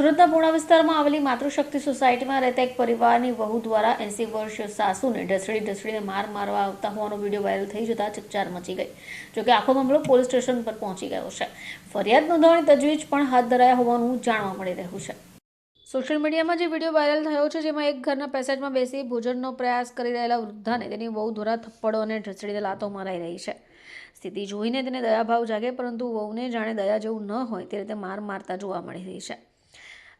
સુરતના પૂર્ણા વિસ્તારમાં આવેલી માતૃશક્તિ સોસાયટીમાં રહેતા એક પરિવારની વહુ દ્વારા એસી વર્ષ સાસુને ઢસડી ઢસડીને માર મારવા આવતા હોવાનો વીડિયો વાયરલ થઈ જતા ચકચાર મચી ગઈ. જોકે આખો મામલો પોલીસ સ્ટેશન પર પહોંચી ગયો છે. ફરિયાદ નોંધવાની તજવીજ પણ હાથ ધરાયા હોવાનું જાણવા મળી રહ્યું છે. સોશિયલ મીડિયામાં જે વીડિયો વાયરલ થયો છે, જેમાં એક ઘરના પેસેજમાં બેસી ભોજનનો પ્રયાસ કરી રહેલા વૃદ્ધાને તેની વહુ દ્વારા થપ્પડો અને ઢસડીને લાતો મરાઈ રહી છે. સ્થિતિ જોઈને તેને દયાભાવ જાગે, પરંતુ વહુને જાણે દયા જેવું ન હોય, તે રીતે માર મારતા જોવા મળી રહી છે.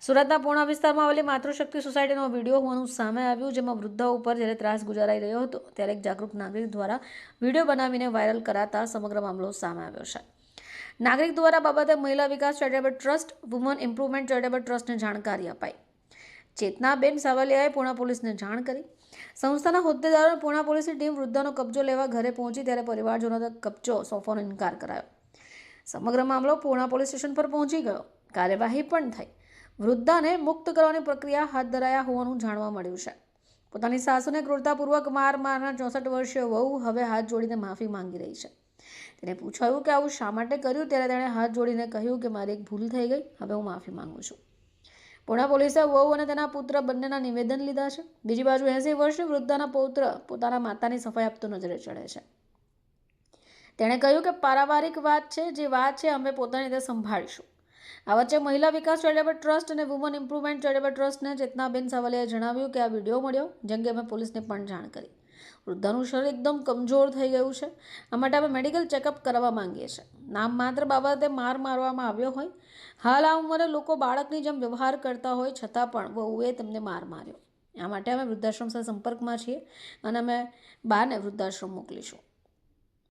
સુરતના પૂર્ણા વિસ્તારમાં આવેલી માતૃશક્તિ સોસાયટીનો વીડિયો હોવાનું સામે આવ્યું, જેમાં વૃદ્ધા ઉપર જ્યારે ત્રાસ ગુજારાઈ રહ્યો હતો, ત્યારે એક જાગૃત નાગરિક દ્વારા વીડિયો બનાવીને વાયરલ કરાતા સમગ્ર મામલો સામે આવ્યો છે. નાગરિક દ્વારા બાબતે મહિલા વિકાસ charitable trust, woman improvement charitable ટ્રસ્ટને જાણકારી અપાઈ. ચેતનાબેન સાવલિયાએ પૂર્ણા પોલીસને જાણ કરી. સંસ્થાના હોદ્દેદારો પૂર્ણા પોલીસની ટીમ વૃદ્ધાનો કબજો લેવા ઘરે પહોંચી ત્યારે પરિવારજનો કબજો સોંપવાનો ઇનકાર કરાયો. સમગ્ર મામલો પૂર્ણા પોલીસ સ્ટેશન પર પહોંચી ગયો. કાર્યવાહી પણ થઈ. વૃદ્ધાને મુક્ત કરવાની પ્રક્રિયા હાથ ધરાયા હોવાનું જાણવા મળ્યું છે. પોતાની સાસુને ક્રૂરતાપૂર્વક માર મારના ચોસઠ વર્ષીય વહુ હવે હાથ જોડીને માફી માંગી રહી છે. તેને પૂછાયું કે આવું શા માટે કર્યું? ત્યારે તેણે હાથ જોડીને કહ્યું કે મારી એક ભૂલ થઈ ગઈ, હવે હું માફી માંગુ છું. પુણા પોલીસે વહુ અને તેના પુત્ર બંનેના નિવેદન લીધા છે. બીજી બાજુ એંસી વર્ષની વૃદ્ધાના પૌત્ર પોતાના માતાની સફાઈ આપતો નજરે ચડે છે. તેણે કહ્યું કે પારિવારિક વાત છે, જે વાત છે, અમે પોતાની રીતે સંભાળીશું. આ વચ્ચે મહિલા વિકાસ ચેરિટેબલ ટ્રસ્ટ અને વુમન ઇમ્પ્રુવમેન્ટ ચેરિટેબલ ટ્રસ્ટને ચેતનાબેન સાવલિયાએ જણાવ્યું કે આ વીડિયો મળ્યો કે અમે પોલીસને પણ જાણ કરી. વૃદ્ધાનું શરીર એકદમ કમજોર થઈ ગયું છે. આ માટે અમે મેડિકલ ચેકઅપ કરાવવા માંગીએ છીએ. નામ માત્ર બાબતે માર મારવામાં આવ્યો હોય. હાલ આ ઉંમરે લોકો બાળકની જેમ વ્યવહાર કરતા હોય, છતાં પણ વહુએ તેમને માર માર્યો. આ માટે અમે વૃદ્ધાશ્રમ સાથે સંપર્કમાં છીએ અને અમે બાને વૃદ્ધાશ્રમ મોકલીશું.